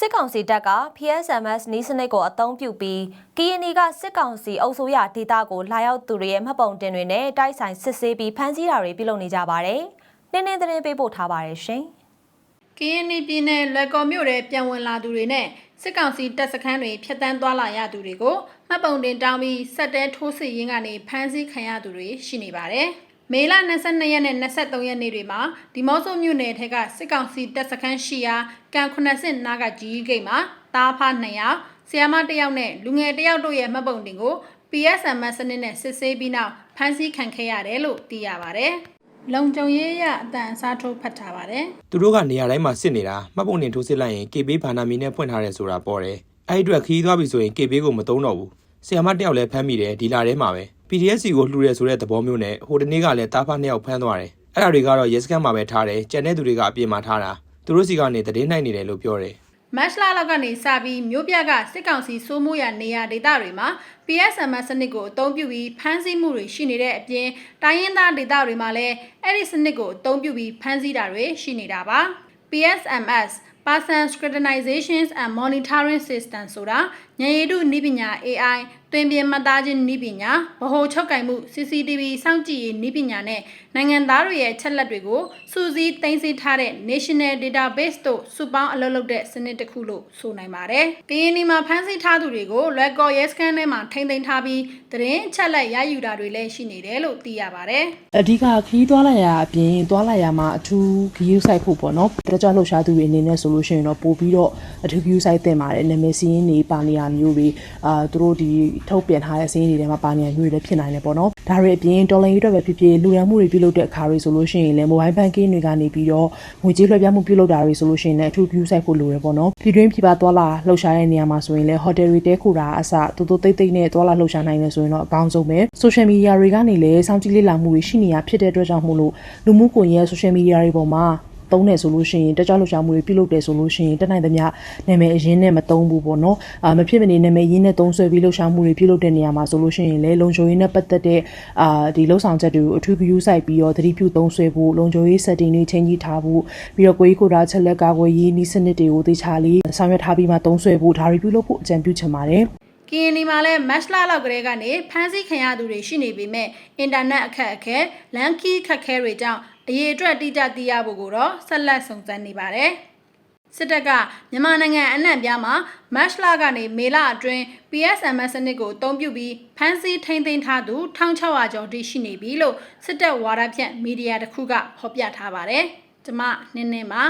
စစ်ကောင်စီတပ်က PSMS နီးစနစ်ကိုအသုံးပြုပြီးကရင်နီကစစ်ကောင်စီအုပ်စိုးရဒေသကိုလာရောက်သူတွေရဲ့မှတ်ပုံတင်တွေနဲ့တိုက်ဆိုင်စစ်ဆေးပြီးဖမ်းဆီးတာတွေပြုလုပ်နေကြပါတယ်။နင်းနေသတင်းပေးပို့ထားပါတယ်ရှင်။ကရင်နီပြည်နယ်လွယ်ကော်မြို့ထဲပြန်ဝင်လာသူတွေနဲ့စစ်ကောင်စီတပ်စခန်းတွေဖျက်ဆီးသွားလာရသူတွေကိုမှတ်ပုံတင်တောင်းပြီးစက်တဲထိုးစစ်ရင်းကနေဖမ်းဆီးခံရသူတွေရှိနေပါတယ်။ မေလ22ရက်နဲ့23ရက်နေ့တွေမှာဒီမော့ဆိုမြို့နယ်ထက်ကစစ်ကောင်စီတပ်စခန်းရှိရာကန်80နားကကြီးဂိတ်မှာတားဖား2ယောက်ဆီယမ1ယောက်နဲ့လူငယ်1ယောက်တို့ရဲ့မှတ်ပုံတင်ကို PSM စနစ်နဲ့စစ်ဆေးပြီးနောက်ဖမ်းဆီးခံခဲ့ရတယ်လို့သိရပါတယ်။လုံခြုံရေးရအတန်အစားထိုးဖတ်ထားပါတယ်။သူတို့ကနေရာတိုင်းမှာစစ်နေတာမှတ်ပုံတင်ထိုးစစ်လိုက်ရင် KB ဘာနာမီနဲ့ဖွင့်ထားတယ်ဆိုတာပေါ်တယ်အဲ့ဒီအတွက်ခီးသွားပြီဆိုရင် KB ကိုမသုံးတော့ဘူး ဆီယမတစ်ယောက်လည်းဖမ်းမိတယ်ဒီလာထဲမှာပဲ PDSC ကိုလှူရဲဆိုတဲ့သဘောမျိုးနဲ့ဟိုတနေ့ကလည်းတားဖားနှစ်ယောက်ဖမ်းသွားတယ်အဲ့ဒါတွေကတော့ရဲစခန်းမှာပဲထားတယ်ကြံတဲ့သူတွေကအပြင်မှာထားတာသူတို့စီကနေတည်င်းနိုင်နေတယ်လို့ပြောတယ်မတ်လလောက်ကနေစပြီးမြို့ပြကစစ်ကောင်စီစိုးမိုးရာနေရာဒေသတွေမှာ PSM စနစ်ကိုအသုံးပြုပြီးဖမ်းဆီးမှုတွေရှိနေတဲ့အပြင်တိုင်းရင်းသားဒေသတွေမှာလည်းအဲ့ဒီစနစ်ကိုအသုံးပြုပြီးဖမ်းဆီးတာတွေရှိနေတာပါ PSMS Person Scrutinizations and Monitoring System ဆိုတာဉာဏ်ရည်တုနည်းပညာ AI တွင်ပြင်မှတ်သားခြင်းနည်းပညာဗဟိုချုပ်ကင်မှု CCTV စောင့်ကြည့်ရေးနည်းပညာနဲ့နိုင်ငံသားတွေရဲ့ချက်လက်တွေကိုစူးစီးသိမ်းဆည်းထားတဲ့ National Database တို့စုပေါင်းအလုပ်လုပ်တဲ့စနစ်တစ်ခုလို့ဆိုနိုင်ပါတယ်။ကရင်နီမှာဖမ်းဆီးထားသူတွေကိုလွယ်ကော်ရဲစခန်းထဲမှာထိန်းသိမ်းထားပြီးသတင်းချက်လက်ရယူတာတွေလည်းရှိနေတယ်လို့သိရပါတယ်။အဓိကခရီးသွားလိုက်ရအပြင်သွားလိုက်ရမှာအထူးဂရုစိုက်ဖို့ပေါ့နော်တကြွလှုပ်ရှားသူတွေအနေနဲ့ဆိုလို့ရှိရင်တော့ပို့ပြီးတော့အထူးဂရုစိုက်သင့်ပါတယ်နာမည်စည်းရင်းတွေပါနေရမျိုးတွေအာသူတို့ဒီထုတ်ပြန်ထားတဲ့စည်းရင်းတွေထဲမှာပါနေရမျိုးတွေလည်းဖြစ်နိုင်တယ်ပေါ့နော်ဒါတွေအပြင်တော်လိုင်းရေးအတွက်ပဲဖြစ်ဖြစ်လူရန်မှုတွေပြုလုပ်တဲ့အခါတွေဆိုလို့ရှိရင်လည်း mobile banking တွေကနေပြီးတော့ငွေကြေးလွှဲပြောင်းမှုပြုလုပ်တာတွေဆိုလို့ရှိရင်လည်းအထူးဂရုစိုက်ဖို့လိုတယ်ပေါ့နော်ပြည်တွင်းပြည်ပသွားလာလှုပ်ရှားတဲ့နေရာမှာဆိုရင်လည်း hotel တွေတဲခိုတာအစတူတူတိတ်တိတ်နဲ့သွားလာလှုပ်ရှားနိုင်တယ်ဆိုရင်တော့အကောင်းဆုံးပဲ social media တွေကနေလည်းစောင့်ကြည့်လေ့လာမှုတွေရှိနေရဖြစ်တဲ့အတွက်ကြောင့်မို့လို့လူမှုကွန်ရက် social media တွေပေါ်မှာ သုံးတယ်ဆိုလို့ရှိရင်တက်ကြွလှုပ်ရှားမှုတွေပြုလုပ်တယ်ဆိုလို့ရှိရင်တက်နိုင်သမျှနာမည်အရင်းနဲ့မသုံးဘူးပေါ့နော်အာမဖြစ်မနေနာမည်ရင်းနဲ့သုံးဆွဲပြီးလှုပ်ရှားမှုတွေပြုလုပ်တဲ့နေရာမှာဆိုလို့ရှိရင်လည်းလုံခြုံရေးနဲ့ပတ်သက်တဲ့အာဒီလှုပ်ဆောင်ချက်တွေကိုအထူးဂရုစိုက်ပြီးတော့သတိပြုသုံးဆွဲဖို့လုံခြုံရေး setting တွေချိန်ကြီးထားဖို့ပြီးတော့ကိုယ်ကြီးကိုယ်တာချက်လက်ကာကွယ်ရေးနည်းစနစ်တွေကိုသေချာလေးဆောင်ရွက်ထားပြီးမှသုံးဆွဲဖို့ဒါတွေပြုလုပ်ဖို့အကြံပြုချင်ပါတယ် ကရင်နီမှာလည်းမတ်လလောက်ကလေးကနေဖမ်းဆီးခံရသူတွေရှိနေပေမဲ့အင်တာနက်အခက်အခဲလန်ကီခက်ခဲတွေကြောင့်အရေးအတွက်တိကျသိရဖို့ကိုတော့ဆက်လက်စုံစမ်းနေပါတယ်စစ်တပ်ကမြန်မာနိုင်ငံအနှံ့ပြားမှာမတ်လကနေမေလအတွင်း PSM စနစ်ကိုအသုံးပြုပြီးဖမ်းဆီးထိန်းသိမ်းထားသူ1600ကျော်တိရှိနေပြီလို့စစ်တပ်ဝါဒဖြန့်မီဒီယာတစ်ခုကဖော်ပြထားပါတယ်။ကျမနင်းနေပါ